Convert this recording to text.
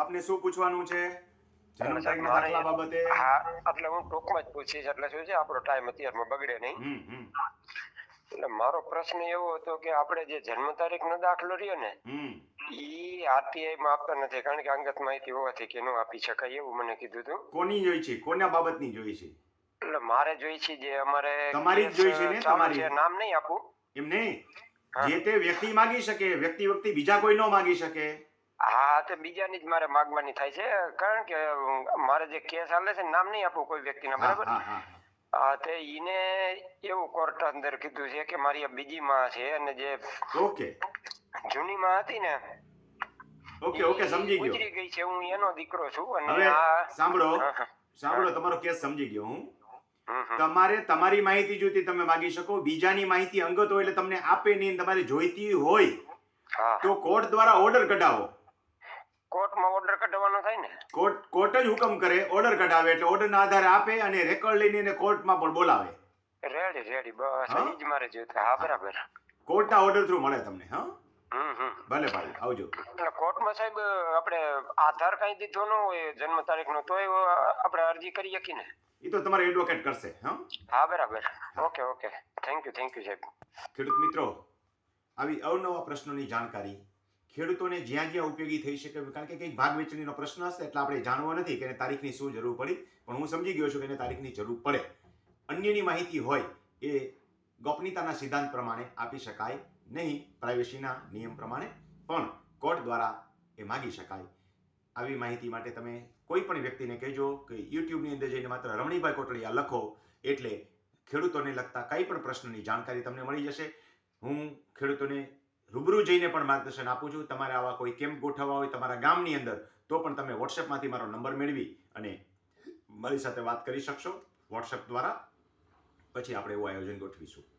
આપને શું પૂછવાનું છે? જન્મ તારીખના દાખલા બાબતે? હા એટલે હું ટૂંકમાં જ પૂછીશ એટલે શું છે આપણો ટાઈમ અત્યારમાં બગડે નહીં. હમ હમ. એટલે મારો પ્રશ્ન એવો હતો કે આપણે જે જન્મ તારીખનો દાખલો રહ્યો ને ઈ આરટીઆઈ માં આપતા નથી કારણ કે અંગત માહિતી હોવાથી કે ન આપી શકાય એવું મને કીધું હતું. કોની જોઈ છે? કોના બાબતની જોઈ છે? એટલે મારે જોઈ છે જે અમારે તમારી જ જોઈ છે ને, તમારી. નામ નહીં આપું. એમ નહીં? જે તે વ્યક્તિ માગી શકે વ્યક્તિ વ્યક્તિ બીજા કોઈ ન માગી શકે. હા તે બીજાની જ મારે માગવાની થાય છે. કારણ કે મારે જે કેસ હાલે છે નામ નહીં આપું કોઈ વ્યક્તિના બરાબર? હા તે ઈને એવું કોર્ટ અંદર કીધું છે કે મારી આ બીજી માં છે અને જે ઓકે. જૂની માં હતી ને ઓકે ઓકે સમજી ગયો. ગુજરી ગઈ છે. હું એનો દીકરો છું અને આ સાંભળો. સાંભળો તમારો કેસ સમજી ગયો હું. તમારે તમારી માહિતી જોઈતી તમે માગી શકો. બીજાની માહિતી અંગત હોય એટલે તમને આપે નહીં તમારે જોઈતી હોય તો કોર્ટ દ્વારા ઓર્ડર કઢાવો. કોર્ટમાં ઓર્ડર કઢાવવાનો થાય ને? કોર્ટ કોર્ટ જ હુકમ કરે ઓર્ડર કઢાવે એટલે ઓર્ડરના આધારે આપે અને રેકોર્ડ લઈને એને કોર્ટમાં પણ બોલાવે. રેડી રેડી બસ હા? જ મારે જોઈતું હા બરાબર. કોર્ટના ઓર્ડર થ્રુ મળે તમને હા? ભલે ભાઈ આવજો. એટલે કોર્ટમાં સાહેબ આપણે આધાર કાંઈ દીધો ન હોય જન્મ તારીખનો તોય આપણે અરજી કરી શકીએ ને? એ તો તમારો એડવોકેટ કરશે હા? હા બરાબર. Okay okay. Thank you thank you સાહેબ. ખેડૂત મિત્રો આવી અવનવા પ્રશ્નોની જાણકારી ખેડૂતોને જ્યાં જ્યાં ઉપયોગી થઈ શકે કારણ કે કંઈક ભાગ વેચણીનો પ્રશ્ન હશે એટલે આપણે જાણવો નથી કે એને તારીખની શું જરૂર પડી, પણ હું સમજી ગયો છું કે એને તારીખની જરૂર પડે. અન્યની માહિતી હોય એ ગોપનીયતાના સિદ્ધાંત પ્રમાણે આપી શકાય, નહીં પ્રાઇવેસીના નિયમ પ્રમાણે પણ કોર્ટ દ્વારા એ માગી શકાય. આવી માહિતી માટે તમે કોઈ પણ વ્યક્તિને કહેજો કે યુટ્યુબની અંદર જઈને માત્ર રમણીભાઈ કોટડિયા લખો, એટલે ખેડૂતોને લગતા કંઈ પણ પ્રશ્નની જાણકારી તમને મળી જશે. હું ખેડૂતોને રૂબરૂ જઈને પણ માર્ગદર્શન આપું છું. તમારે આવા કોઈ કેમ્પ ગોઠવવા હોય તમારા ગામની અંદર, તો પણ તમે વોટ્સએપમાંથી મારો નંબર મેળવી અને મારી સાથે વાત કરી શકશો. વોટ્સએપ દ્વારા પછી આપણે એવું આયોજન ગોઠવીશું.